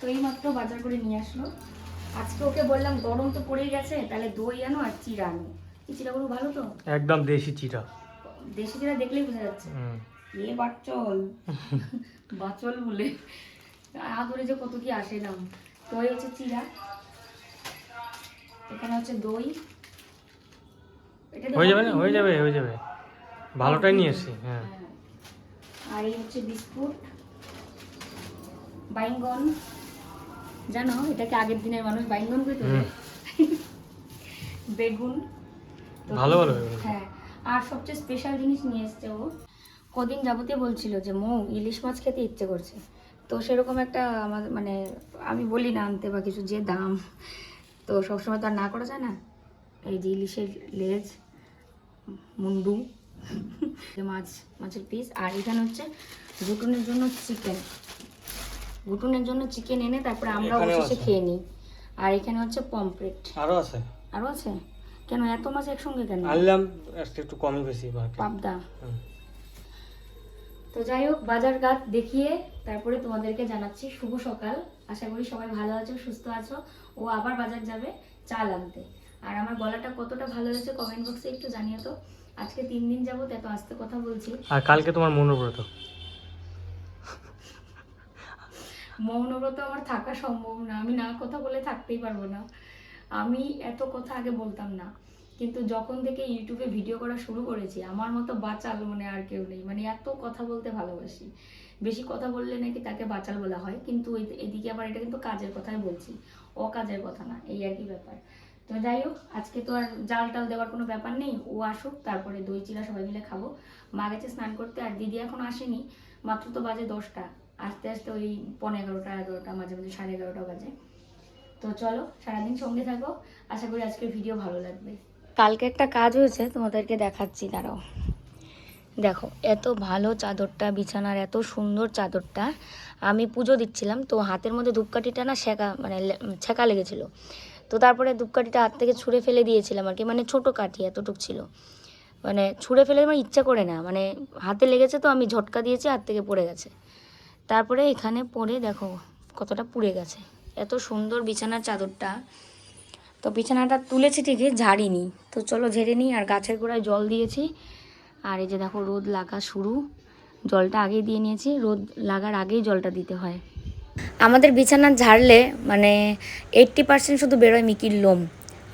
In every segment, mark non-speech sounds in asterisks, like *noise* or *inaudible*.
তো এই মাত্র বাজার করে নিয়ে আসলো। আজকে ওকে বললাম গরম তো পড়েই গেছে তাহলে দই আনো আর চিড়া আনো। এই চিড়াগুলো ভালো তো? একদম দেশি চিটা দেশি চিড়া দেখলেই বোঝা যাচ্ছে। এ বাচ্চল। বাচল বলে। আদরে যে কত কি আসে দাম তো এই হচ্ছে চিড়া। এখানে হচ্ছে দই। হয়ে যাবে না? হয়ে যাবে হয়ে যাবে। ভালোটাই নিয়ে এসছি হ্যাঁ। হ্যাঁ। আর এই হচ্ছে বিস্কুট। বাইঙ্গন। জানো এটাকে আগের দিনের মানুষ বাইঙ্গন করে হুম। বেগুন। ভালো ভালো হ্যাঁ আর সবচেয়ে স্পেশাল জিনিস নিয়ে এসছে ও কদিন যাবতীয় বলছিল যে মৌ ইলিশ মাছ খেতে ইচ্ছে করছে। তো সেরকম একটা আমার মানে আমি বলি না আনতে বা কিছু যে দাম। তো সবসময় তো আর না করা যায় না। এই যে ইলিশের লেজ মুন্ডু মাছ মাছের পিস আর এখানে হচ্ছে ঘুটুনের জন্য চিকেন ঘুটুনের জন্য চিকেন এনে তারপরে আমরা অবশেষে খেয়ে নিই। আর এখানে হচ্ছে পমপ্লেট আরও আছে? আরও আছে? কেন? এত মাছ একসঙ্গে কেন? আনলাম একটু কমই বেশি পাবদা। তো যাই হোক বাজার ঘাট দেখিয়ে তারপরে তোমাদেরকে জানাচ্ছি শুভ সকাল। আশা করি সবাই ভালো আছো সুস্থ আছো। ও আবার বাজার যাবে চাল আনতে। আর আমার গলাটা কতটা ভালো হয়েছে কমেন্ট বক্সে একটু জানিয়ে তো। আজকে তিন দিন যাব এত আস্তে কথা বলছি। আর কালকে তোমার মনোব্রত। মৌনব্রত আমার থাকা সম্ভব না। আমি না কথা বলে থাকতেই পারব না। আমি এত কথা আগে বলতাম না। কিন্তু যখন থেকে ইউটিউবে ভিডিও করা শুরু করেছি, আমার মতো বাচাল মানে আর কেউ নেই। মানে এত কথা বলতে ভালোবাসি। বেশি কথা বললে নাকি তাকে বাচাল বলা হয়। কিন্তু এদিকে আবার এটা কিন্তু কাজের কথাই বলছি। ও কাজের কথা না, এই আর কি ব্যাপার। তো যাই হোক, আজকে তো আর জাল টাল দেওয়ার কোনো ব্যাপার নেই। ও আসুক, তারপরে দই চিরা সবাই মিলে খাব। মা গেছে স্নান করতে, আর দিদি এখন আসেনি। মাত্র তো বাজে দশটা। আস্তে আস্তে ওই পনেরো এগারোটা এগারোটা, মাঝে মাঝে সাড়ে এগারোটা বাজে। তো চলো, সারাদিন সঙ্গে থাকো। আশা করি আজকের ভিডিও ভালো লাগবে। কালকে একটা কাজ হয়েছে, তোমাদেরকে দেখাচ্ছি, দাঁড়াও। দেখো, এত ভালো চাদরটা, বিছানার এত সুন্দর চাদরটা। আমি পুজো দিচ্ছিলাম, তো হাতের মধ্যে ধূপকাঠিটা না শেখা মানে ছেঁকা লেগেছিল। তো তারপরে ধূপকাঠিটা হাত থেকে ছুঁড়ে ফেলে দিয়েছিলাম আর কি মানে ছোটো কাঠি এতটুক ছিল। মানে ছুঁড়ে ফেলে আমার ইচ্ছা করে না মানে হাতে লেগেছে তো আমি ঝটকা দিয়েছি, হাত থেকে পড়ে গেছে। তারপরে এখানে পরে দেখো কতটা পুড়ে গেছে। এত সুন্দর বিছানার চাদরটা। তো বিছানাটা তুলেছি ঠিকই, ঝাড়িনি। তো চলো ঝেড়ে নিই, আর গাছের গোড়ায় জল দিয়েছি। আর এই যে দেখো রোদ লাগা শুরু। জলটা আগেই দিয়ে নিয়েছি। রোদ লাগার আগেই জলটা দিতে হয়। আমাদের বিছানা ঝাড়লে মানে এইট্টি পার্সেন্ট শুধু বেরোয় মিকির লোম।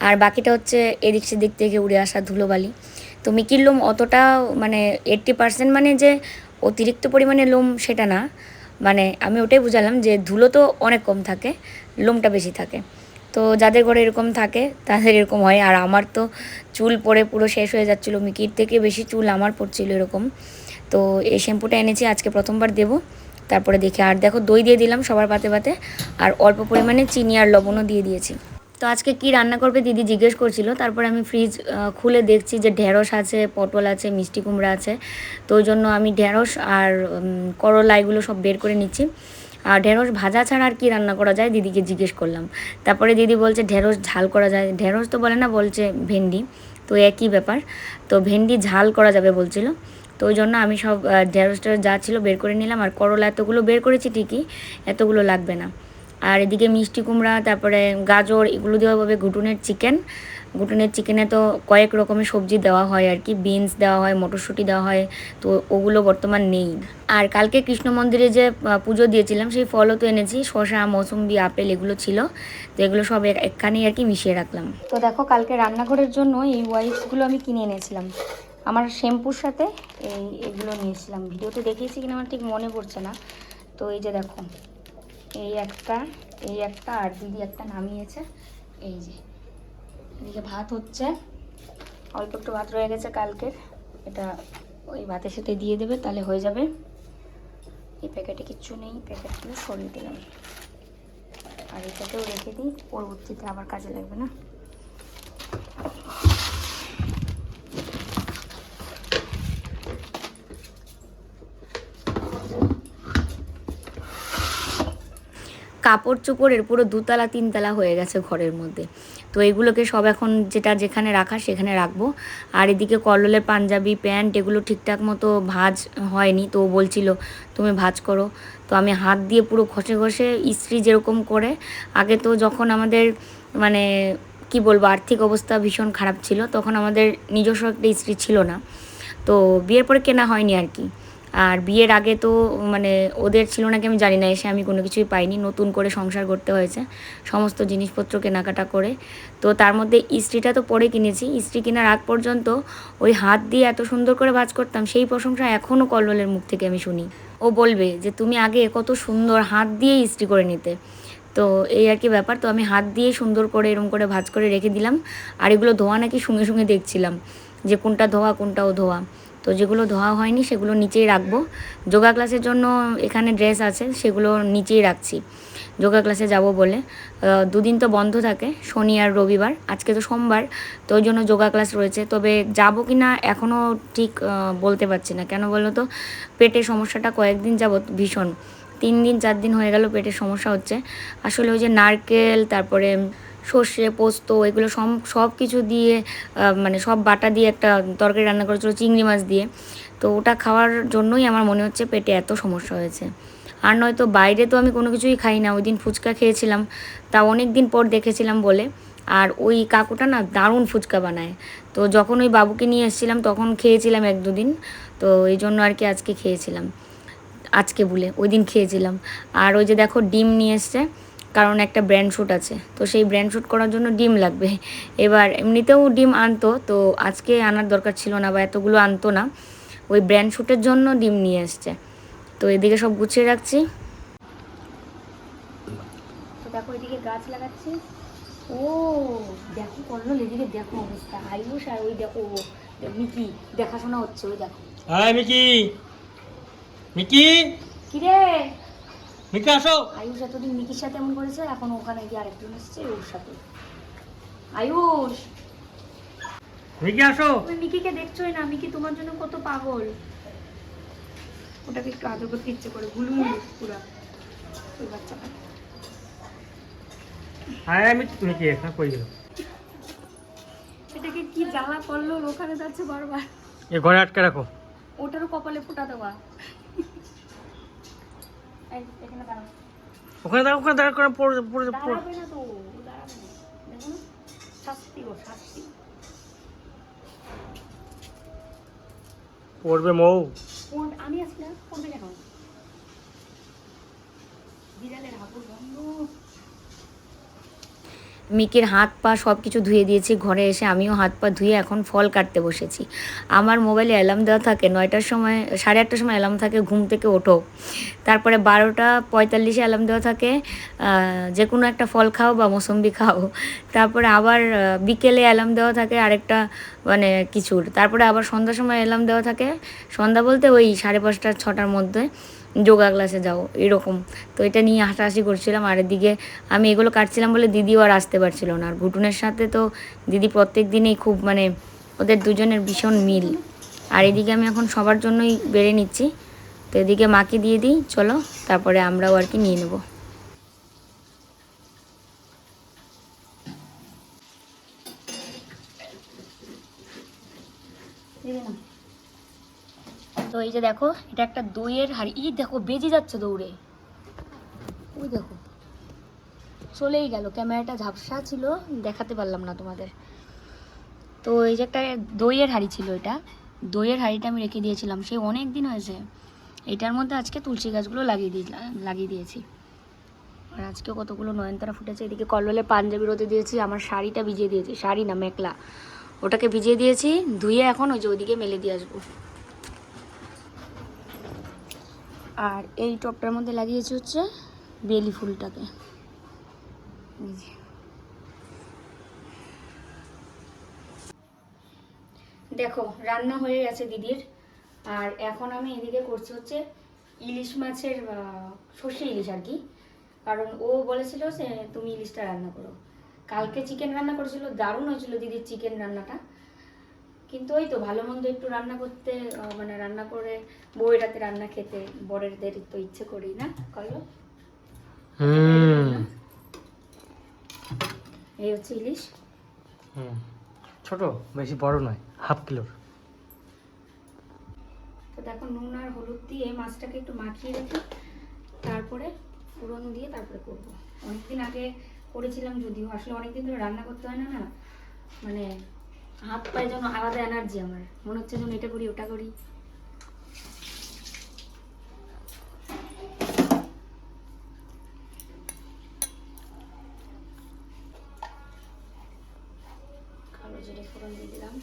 আর বাকিটা হচ্ছে এদিক সেদিক থেকে উড়ে আসা ধুলোবালি। তো মিকির লোম অতটা মানে এইট্টি পার্সেন্ট মানে যে অতিরিক্ত পরিমাণে লোম সেটা না। মানে আমি ওটাই বুঝালাম যে ধুলো তো অনেক কম থাকে, লোমটা বেশি থাকে। তো যাদের ঘরে এরকম থাকে, তাদের এরকম হয়। আর আমার তো চুল পরে পুরো শেষ হয়ে যাচ্ছিল, মিকির থেকে বেশি চুল আমার পড়ছিল এরকম। তো এই শ্যাম্পুটা এনেছি, আজকে প্রথমবার দেব। তারপরে দেখি, আর দেখো দই দিয়ে দিলাম সবার পাতে পাতে, আর অল্প পরিমাণে চিনি আর লবণও দিয়ে দিয়েছি। তো আজকে কি রান্না করবে দিদি জিজ্ঞেস করছিল। তারপরে আমি ফ্রিজ খুলে দেখছি যে ঢেঁড়স আছে পটল আছে মিষ্টি কুমড়া আছে। তো ওই জন্য আমি ঢেঁড়স আর করলা এগুলো সব বের করে নিচ্ছি। আর ঢেঁড়স ভাজা ছাড়া আর কি রান্না করা যায় দিদিকে জিজ্ঞেস করলাম। তারপরে দিদি বলছে ঢেঁড়স ঝাল করা যায়। ঢেঁড়স তো বলে না বলছে ভেন্ডি। তো একই ব্যাপার। তো ভেন্ডি ঝাল করা যাবে বলছিল। তো ওই জন্য আমি সব আহ, ঢেঁড়স টেঁড়স যা ছিল বের করে নিলাম। আর করলা এতগুলো বের করেছি ঠিকই এতগুলো লাগবে না। আর এদিকে মিষ্টি কুমড়া, তারপরে গাজর, এগুলো দেওয়া হবে ঘুটুনের চিকেন। ঘুটুনের চিকেনে তো কয়েক রকমের সবজি দেওয়া হয় আর কি। বিনস দেওয়া হয়, মটরশুঁটি দেওয়া হয়, তো ওগুলো বর্তমান নেই। আর কালকে কৃষ্ণ মন্দিরে যে পুজো দিয়েছিলাম, সেই ফলও তো এনেছি। শশা মৌসুম্বি, আপেল, এগুলো ছিল। তো এগুলো সব এক- একখানেই আর কি মিশিয়ে রাখলাম। তো দেখো, কালকে রান্নাঘরের জন্য এই ওয়াইপসগুলো আমি কিনে এনেছিলাম। আমার শ্যাম্পুর সাথে এই, এগুলো নিয়েছিলাম। ভিডিওতে দেখিয়েছি কিনা আমার ঠিক মনে পড়ছে না। তো এই যে দেখো এই একটা এই একটা, আর দিদি একটা নামিয়েছে। এই যে, এদিকে ভাত হচ্ছে। অল্প একটু ভাত রয়ে গেছে কালকের। এটা ওই ভাতের সাথে দিয়ে দেবে, তাহলে হয়ে যাবে। এই প্যাকেটে কিচ্ছু নেই প্যাকেটগুলো সরিয়ে দিলাম। আর এটাকেও রেখে দিই, পরবর্তীতে আবার কাজে লাগবে না। কাপড় চোপড়ের পুরো দুতলা, তিনতলা হয়ে গেছে ঘরের মধ্যে। তো এগুলোকে সব এখন যেটা যেখানে রাখা সেখানে রাখব। আর এদিকে কল্লোলের পাঞ্জাবি, প্যান্ট এগুলো ঠিকঠাক মতো ভাজ হয়নি। তো বলছিল, তুমি ভাজ করো। তো আমি হাত দিয়ে পুরো ঘষে ঘষে ইস্ত্রি যেরকম করে, আগে তো যখন আমাদের মানে কি বলব, আর্থিক অবস্থা ভীষণ খারাপ ছিল, তখন আমাদের নিজস্ব একটা ইস্ত্রি ছিল না। তো বিয়ের পরে কেনা হয়নি আর কি। আর বিয়ের আগে তো মানে ওদের ছিল নাকি আমি জানি না, এসে আমি কোনো কিছুই পাইনি। নতুন করে সংসার করতে হয়েছে, সমস্ত জিনিসপত্র কেনাকাটা করে। তো তার মধ্যে ইস্ত্রিটা তো পরে কিনেছি। ইস্ত্রি কেনার আগ পর্যন্ত ওই হাত দিয়ে এত সুন্দর করে ভাজ করতাম, সেই প্রশংসা এখনও কল্লোলের মুখ থেকে আমি শুনি। ও বলবে যে, তুমি আগে কত সুন্দর হাত দিয়ে ইস্ত্রি করে নিতে। তো এই আর কি ব্যাপার। তো আমি হাত দিয়ে সুন্দর করে এরকম করে ভাজ করে রেখে দিলাম। আর এগুলো ধোয়া নাকি সঙ্গে সঙ্গে দেখছিলাম যে, কোনটা ধোয়া, কোনটাও ধোয়া। তো যেগুলো ধোয়া হয়নি সেগুলো নিচেই রাখব। যোগা ক্লাসের জন্য এখানে ড্রেস আছে, সেগুলো নিচেই রাখছি। যোগা ক্লাসে যাব বলে। দুদিন তো বন্ধ থাকে, শনি আর রবিবার। আজকে তো সোমবার, তো ওই জন্য যোগা ক্লাস রয়েছে। তবে যাব কি না এখনও ঠিক বলতে পারছি না। কেন বলো তো? পেটের সমস্যাটা কয়েকদিন যাবৎ ভীষণ। তিন দিন, চার দিন হয়ে গেল পেটের সমস্যা হচ্ছে। আসলে ওই যে নারকেল, তারপরে সর্ষে, পোস্ত এগুলো সব সব কিছু দিয়ে মানে সব বাটা দিয়ে একটা তরকারি রান্না করেছিল চিংড়ি মাছ দিয়ে। তো ওটা খাওয়ার জন্যই আমার মনে হচ্ছে পেটে এত সমস্যা হয়েছে। আর নয়তো বাইরে তো আমি কোনো কিছুই খাই না ওই দিন ফুচকা খেয়েছিলাম, তা অনেক দিন পর দেখেছিলাম বলে। আর ওই কাকুটা না দারুণ ফুচকা বানায়। তো যখন ওই বাবুকে নিয়ে এসেছিলাম তখন খেয়েছিলাম এক দুদিন, তো এই জন্য আর কি আজকে খেয়েছিলাম। আজকে বলে ওই দিন খেয়েছিলাম। আর ওই যে দেখো ডিম নিয়ে এসছে কারণ একটা ব্র্যান্ড শ্যুট আছে। তো সেই ব্র্যান্ড শ্যুট করার জন্য ডিম লাগবে। এবার এমনিতেও ডিম আনতো তো আজকে আনার দরকার ছিল না বা এতগুলো আনতো না। ওই ব্র্যান্ড শ্যুটের জন্য ডিম নিয়ে এসছে তো এদিকে সব গুছিয়ে রাখছি। তো দেখো এদিকে গাছ লাগাচ্ছি। ও দেখো করল এদিকে দেখো অবস্থা। আয়ুষ আর ওই দেখো মিকি দেখাশোনা হচ্ছে ওই দেখো। হ্যাঁ মিকি। মিকি? কিরে? মিকি আসো। আয়ুষ এতদিন মিকির সাথে এমন করেছে এখন ওখানে গিয়ে আরেকজন এসছে ওর সাথে। আয়ুষ! মিকি আসো। তুমি মিকিকে দেখছোই না মিকি তোমার জন্য কত পাগল। ওটাকে একটু আদর করতে ইচ্ছে করে গুলুমুলু পুরা। ওই বাচ্চাটা। হ্যাঁ মিকি মিকি এখানে কই গেল? এটাকে কি জ্বালা করল ওখানে যাচ্ছে বারবার। এ ঘরে আটকে রাখো। ওটারও কপালে ফোটা দেওয়া। ওখানে দাঁড়া ওখানে দাঁড়া করে পড়ে পড়ে পড়ে। পড়বে মৌ। আমি আসলে পড়বে কেন? বিড়ালের হাবুর বন্ধ। মিকির হাত পা সব কিছু ধুয়ে দিয়েছি, ঘরে এসে আমিও হাত পা ধুয়ে এখন ফল কাটতে বসেছি। আমার মোবাইলে অ্যালার্ম দেওয়া থাকে, নয়টার সময়, সাড়ে আটটার সময় অ্যালার্ম থাকে, ঘুম থেকে ওঠো। তারপরে বারোটা পঁয়তাল্লিশে অ্যালার্ম দেওয়া থাকে যে কোনো একটা ফল খাও বা মৌসম্বি খাও। তারপরে আবার বিকেলে অ্যালার্ম দেওয়া থাকে আরেকটা মানে কিছুর। তারপরে আবার সন্ধ্যার সময় অ্যালার্ম দেওয়া থাকে, সন্ধ্যা বলতে ওই সাড়ে পাঁচটা, ছটার মধ্যে। যোগা ক্লাসে যাও, এরকম। তো এটা নিয়ে হাসাহাসি করছিলাম। আর এদিকে আমি এগুলো কাটছিলাম বলে দিদিও আর আসতে পারছিল না। আর ঘুটুনের সাথে তো দিদি প্রত্যেক দিনেই খুব মানে ওদের দুজনের ভীষণ মিল। আর এদিকে আমি এখন সবার জন্যই বেড়ে নিচ্ছি। তো এদিকে মাকে দিয়ে দিই, চলো। তারপরে আমরাও আর কি নিয়ে নেব। তো এই যে দেখো, এটা একটা দইয়ের হাড়ি। ই দেখো, বেজে যাচ্ছে দৌড়ে। ওই দেখো, চলেই গেল। ক্যামেরাটা ঝাপসা ছিল, দেখাতে পারলাম না তোমাদের। তো এই যে একটা দইয়ের হাড়ি ছিল এটা। দইয়ের হাড়িটা আমি রেখে দিয়েছিলাম, সে অনেক দিন হয়েছে। এটার মধ্যে আজকে তুলসী গাছগুলো লাগিয়ে দিয়ে, লাগিয়ে দিয়েছি। আর আজকে কতগুলো নয়নতারা ফুটেছে। এদিকে কল্লোলে পাঞ্জাবি রোদে দিয়েছি, আমার শাড়িটা ভিজিয়ে দিয়েছি। শাড়ি না মেকলা ওটাকে ভিজিয়ে দিয়েছি, ধুয়ে এখন ওই যে ওদিকে মেলে দিয়ে আসব। আর এই টপটার মধ্যে লাগিয়েছি হচ্ছে বেলি ফুলটাকে। দেখো, রান্না হয়ে গেছে দিদির। আর এখন আমি এদিকে করছি হচ্ছে ইলিশ মাছের সর্ষে ইলিশ আর কি। কারণ ও বলেছিল যে তুমি ইলিশটা রান্না করো। কালকে চিকেন রান্না করেছিল, দারুণ হয়েছিল দিদির চিকেন রান্নাটা। কিন্তু ওই তো ভালো মন্দ একটু রান্না করতে মানে রান্না করে বউয়ের রাতে রান্না খেতে বরেরদের তো ইচ্ছে করি না হুম। এই হচ্ছে ইলিশ। ছোট বেশি বড় নয় হাফ কিলোর। তো দেখো নুন আর হলুদ দিয়ে মাছটাকে একটু মাখিয়ে রেখে তারপরে ফোড়ন দিয়ে তারপরে করব। অনেকদিন আগে করেছিলাম যদিও আসলে অনেকদিন ধরে রান্না করতে হয় না না? মানে হাত পায়ে যেন আলাদা এনার্জি আমার। মনে হচ্ছে যেন এটা করি ওটা করি কালো জিরে ফোড়ন দিয়ে দিলাম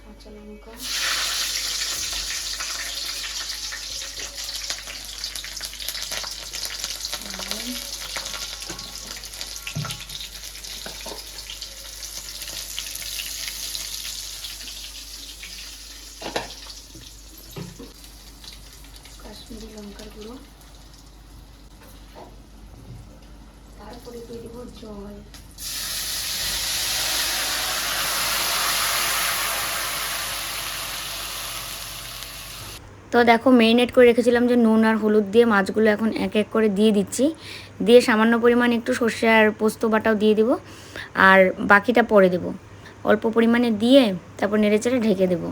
কাঁচা লঙ্কা লবণ, কাশ্মীরি লঙ্কার গুঁড়ো তারপরে দিয়ে দেবো জল তো দেখো মেরিনেট করে রেখেছিলাম যে নুন আর হলুদ দিয়ে মাছগুলো এখন এক এক করে দিয়ে দিচ্ছি। দিয়ে সামান্য পরিমাণ একটু সর্ষে আর পোস্ত বাটাও দিয়ে দিব। আর বাকিটা পরে দেব। অল্প পরিমাণে দিয়ে তারপর নেড়েচেড়ে ঢেকে দেবো।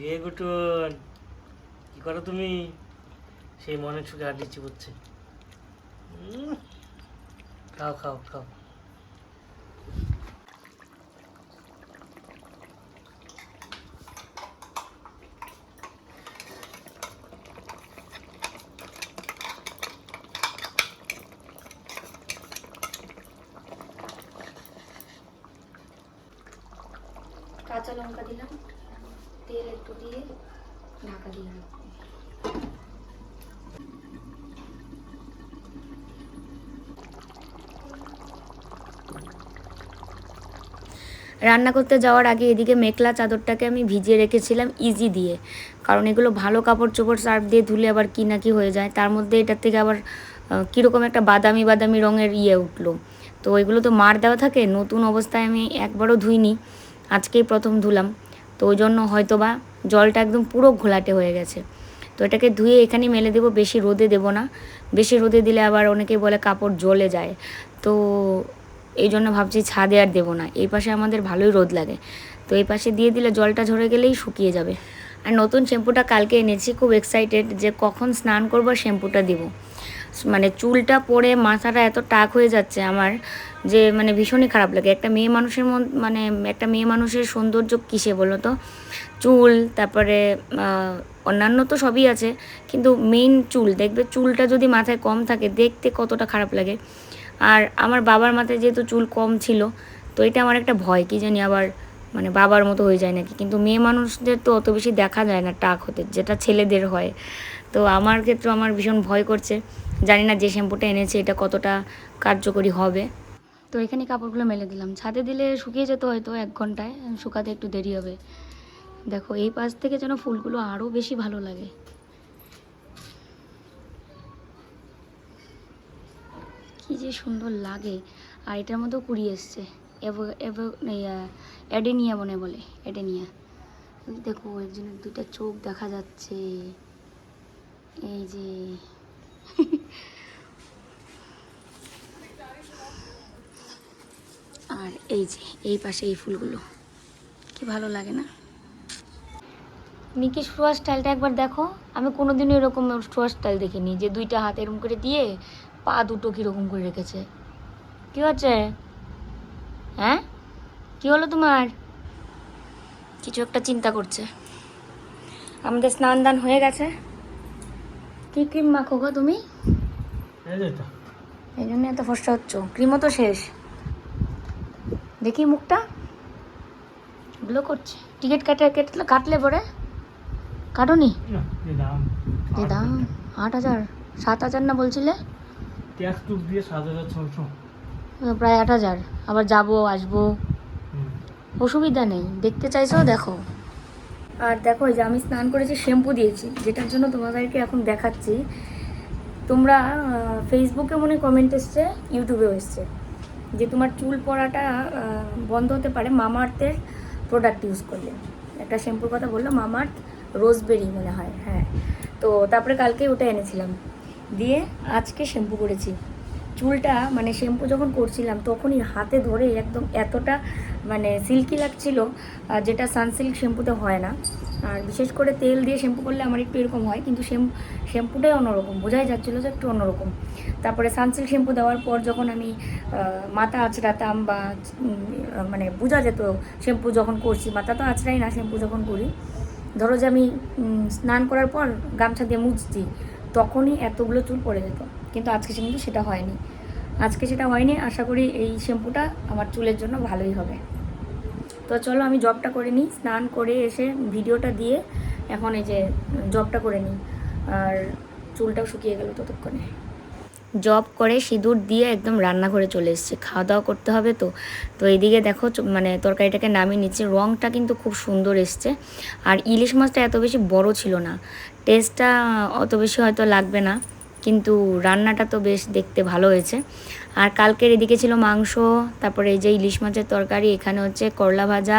রে গুটুন কি করো তুমি? সেই মনে সুখে আর লিচি করছে খাও খাও খাও। কাঁচা লঙ্কা দিলাম। তেল একটু দিয়ে ঢাকা দিয়ে রান্না করতে যাওয়ার আগে এদিকে মেখলা চাদরটাকে আমি ভিজিয়ে রেখেছিলাম ইজি দিয়ে। কারণ এগুলো ভালো কাপড় চোপড় সার্ফ দিয়ে ধুলে আবার কি না কি হয়ে যায়। তার মধ্যে এটার থেকে আবার কীরকম একটা বাদামি বাদামি রঙের ইয়ে উঠল। তো এগুলো তো মার দেওয়া থাকে, নতুন অবস্থায় আমি একবারও ধুইনি। আজকেই প্রথম ধুলাম। তো ওই জন্য হয়তো বা জলটা একদম পুরো ঘোলাটে হয়ে গেছে। তো এটাকে ধুয়ে এখানে মেলে দেবো, বেশি রোদে দেবো না। বেশি রোদে দিলে আবার অনেকেই বলে কাপড় জ্বলে যায়। তো এই জন্য ভাবছি ছাদে আর দেবো না। এই পাশে আমাদের ভালোই রোদ লাগে। তো এই পাশে দিয়ে দিলে জলটা ঝরে গেলেই শুকিয়ে যাবে। আর নতুন শ্যাম্পুটা কালকে এনেছি, খুব এক্সাইটেড যে কখন স্নান করব শ্যাম্পুটা দিব। মানে চুলটা পরে মাথাটা এত টাক হয়ে যাচ্ছে আমার যে মানে ভীষণই খারাপ লাগে। একটা মেয়ে মানুষের মন একটা মেয়ে মানুষের সৌন্দর্য কিসে বলো তো? চুল, তারপরে অন্যান্য তো সবই আছে, কিন্তু মেইন চুল, দেখবে চুলটা যদি মাথায় কম থাকে, দেখতে কতটা খারাপ লাগে। আর আমার বাবার মাথায় যেহেতু চুল কম ছিল, তো এটা আমার একটা ভয়, কি জানি আবার মানে বাবার মতো হয়ে যায় নাকি। কিন্তু মেয়ে মানুষদের তো অত বেশি দেখা যায় না টাক হতে, যেটা ছেলেদের হয়। তো আমার ক্ষেত্রে আমার ভীষণ ভয় করছে। জানি না যে শ্যাম্পুটা এনেছে, এটা কতটা কার্যকরী হবে। তো এখানে কাপড়গুলো মেলে দিলাম। ছাদে দিলে শুকিয়ে যেত হয়তো এক ঘন্টায়, শুকাতে একটু দেরি হবে। দেখো, এই পাশ থেকে যেন ফুলগুলো আরও বেশি ভালো লাগে। কি যে সুন্দর লাগে। আর এটার মধ্যেও কুড়ি এসছে। অ্যাডেনিয়া মনে বলে, অ্যাডেনিয়া। দেখো, একজনের দুইটা চোখ দেখা যাচ্ছে। এই যে *laughs* আর এই যে, এই পাশে এই ফুলগুলো। কি ভালো লাগে না? নিকি শোয়া স্টাইলটা একবার দেখো। আমি কোনোদিনও এরকম শোয়া স্টাইল দেখিনি, যে দুইটা হাত এরকম করে দিয়ে পা দুটো কীরকম করে রেখেছে। কি হচ্ছে? হ্যাঁ? কি হলো তোমার? কিছু একটা চিন্তা করছে। আমাদের স্নান দান হয়ে গেছে। কি ক্রিম মাখো গো তুমি? এই জন্য এত ফসা হচ্ছ। ক্রিমও তো শেষ। দেখি মুখটা। গ্লো করছে। টিকিট কাটে কেটে কাটলে পরে? কাটনি না? এই দাম যে দাম আট হাজার? সাত হাজার না বলছিলে? দিয়ে প্রায় আট হাজার। আবার যাব আসব। অসুবিধা নেই। দেখতে চাইছো দেখো। আর দেখো যে আমি স্নান করেছি, শ্যাম্পু দিয়েছি, যেটার জন্য তোমাদেরকে এখন দেখাচ্ছি। তোমরা ফেসবুকে মনে কমেন্ট এসছে ইউটিউবেও এসছে, যে তোমার চুল পড়াটা বন্ধ হতে পারে মামার্থের প্রোডাক্ট ইউজ করলে। একটা শ্যাম্পুর কথা বলল মামার্থ রোজবেরি মনে হয় হ্যাঁ। তো তারপরে কালকে ওটা এনেছিলাম। দিয়ে আজকে শ্যাম্পু করেছি। চুলটা মানে শ্যাম্পু যখন করছিলাম, তখনই হাতে ধরে একদম এতটা মানে সিল্কি লাগছিল যেটা সানসিল্ক শ্যাম্পুতে হয় না। আর বিশেষ করে তেল দিয়ে শ্যাম্পু করলে আমার একটু এরকম হয়, কিন্তু শ্যাম শ্যাম্পুটাই অন্যরকম, বোঝাই যাচ্ছিল যে একটু অন্যরকম। তারপরে সানসিল্ক শ্যাম্পু দেওয়ার পর যখন আমি মাথা আঁচড়াতাম বা মানে বোঝা যেত শ্যাম্পু যখন করছি, মাথা তো আঁচড়াই না শ্যাম্পু যখন করি, ধরো যে আমি স্নান করার পর গামছা দিয়ে মুছছি, তখনই এতগুলো চুল পড়ে যেত। কিন্তু আজকে কিন্তু সেটা হয়নি। আজকে সেটা হয়নি, আশা করি এই শ্যাম্পুটা আমার চুলের জন্য ভালোই হবে। তো চলো আমি জবটা করে নিই, স্নান করে এসে ভিডিওটা দিয়ে এখন এই যে জবটা করে নিই। আর চুলটাও শুকিয়ে গেল ততক্ষণে। জব করে সিঁদুর দিয়ে একদম রান্নাঘরে চলে এসেছি, খাওয়া দাওয়া করতে হবে তো। তো এইদিকে দেখো মানে তরকারিটাকে নামিয়ে নিচ্ছে রঙটা কিন্তু খুব সুন্দর এসছে। আর ইলিশ মাছটা এত বেশি বড় ছিল না, টেস্টটা অত বেশি হয়তো লাগবে না। কিন্তু রান্নাটা তো বেশ দেখতে ভালো হয়েছে। আর কালকের এদিকে ছিল মাংস, তারপরে এই যে ইলিশ মাছের তরকারি, এখানে হচ্ছে করলা ভাজা,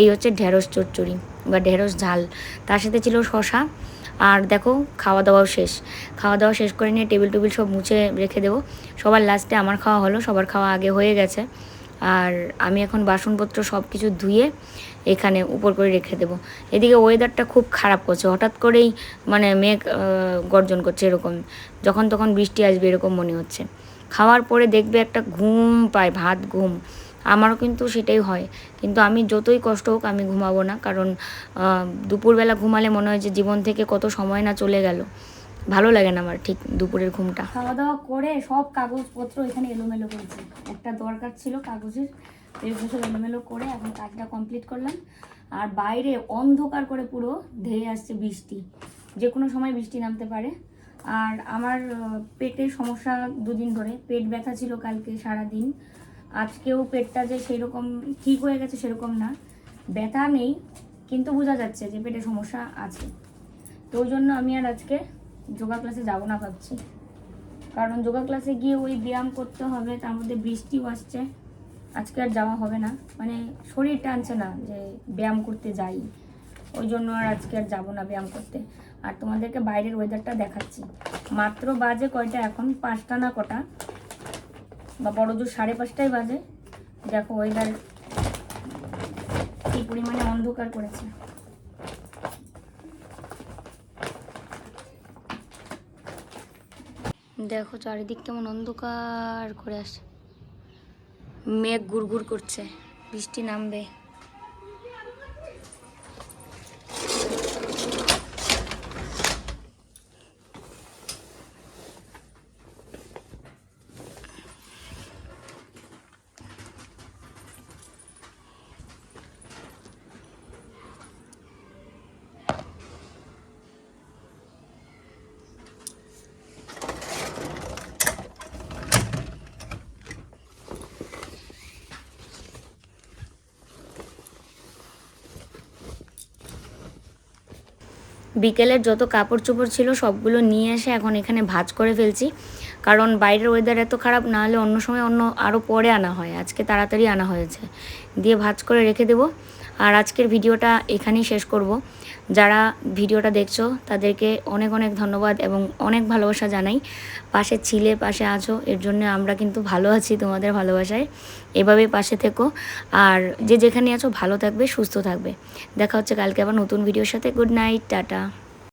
এই হচ্ছে ঢেঁড়স চচ্চড়ি বা ঢেঁড়স ঝাল। তার সাথে ছিল শশা আর দেখো খাওয়া দাওয়াও শেষ। খাওয়া দাওয়া শেষ করে নিয়ে টেবিল টেবিল সব মুছে রেখে দেবো। সবার লাস্টে আমার খাওয়া হলো, সবার খাওয়া আগে হয়ে গেছে। আর আমি এখন বাসনপত্র সব কিছু ধুয়ে এখানে উপর করে রেখে দেবো। এদিকে ওয়েদারটা খুব খারাপ করছে। হঠাৎ করেই মানে মেঘ গর্জন করছে এরকম। যখন তখন বৃষ্টি আসবে এরকম মনে হচ্ছে। খাওয়ার পরে দেখবে একটা ঘুম পায়, ভাত ঘুম। আমারও কিন্তু সেটাই হয়। কিন্তু আমি যতই কষ্ট হোক আমি ঘুমাবো না। কারণ দুপুরবেলা ঘুমালে মনে হয় যে জীবন থেকে কত সময় না চলে গেল। ভালো লাগে না আমার ঠিক দুপুরের ঘুমটা। খাওয়া দাওয়া করে সব কাগজপত্র এখানে এলোমেলো করেছি। একটা দরকার ছিল কাগজের। এগুলো সব এলোমেলো করে এখন কাজটা কমপ্লিট করলাম। আর বাইরে অন্ধকার করে পুরো ধেয়ে আসছে বৃষ্টি। যে কোনো সময় বৃষ্টি নামতে পারে। আর আমার পেটের সমস্যা দুদিন ধরে। পেট ব্যথা ছিল কালকে সারা দিন আজকেও পেটটা যে সেরকম ঠিক হয়ে গেছে সেরকম না। ব্যথা নেই, কিন্তু বোঝা যাচ্ছে যে পেটে সমস্যা আছে। তো ওই জন্য আমি আর আজকে যোগা ক্লাসে যাব না ভাবছি। কারণ যোগা ক্লাসে গিয়ে ওই ব্যায়াম করতে হবে, তার মধ্যে বৃষ্টিও আসছে। আজকে আর যাওয়া হবে না। মানে শরীর টানছে না যে ব্যায়াম করতে যাই। ওই জন্য আর আজকে আর যাব না ব্যায়াম করতে। আর তোমাদেরকে বাইরের ওয়েদারটা দেখাচ্ছি। মাত্র বাজে কয়টা? এখন পাঁচটা না কটা? বা বড় জোর সাড়ে পাঁচটাই বাজে। দেখো ওয়েদার কি পরিমাণে অন্ধকার করেছে। দেখো চারিদিক কেমন অন্ধকার করে আসে মেঘ গুড়গুড় করছে বৃষ্টি নামবে। বিকেলের যত কাপড় চোপড় ছিল সবগুলো নিয়ে এসে এখন এখানে ভাজ করে ফেলছি। কারণ বাইরের ওয়েদার এত খারাপ, না হলে অন্য সময় অন্য আরও পরে আনা হয়। আজকে তাড়াতাড়ি আনা হয়েছে। দিয়ে ভাজ করে রেখে দেবো। আর আজকের ভিডিওটা এখানেই শেষ করব। যারা ভিডিওটা দেখছ, তাদেরকে অনেক অনেক ধন্যবাদ এবং অনেক ভালোবাসা জানাই। পাশে ছিলে, পাশে আছো, এর জন্য আমরা কিন্তু ভালো আছি তোমাদের ভালোবাসায়। এভাবে পাশে থেকো আর যে যেখানে আছো ভালো থাকবে, সুস্থ থাকবে। দেখা হচ্ছে কালকে আবার নতুন ভিডিওর সাথে। Good night, tata.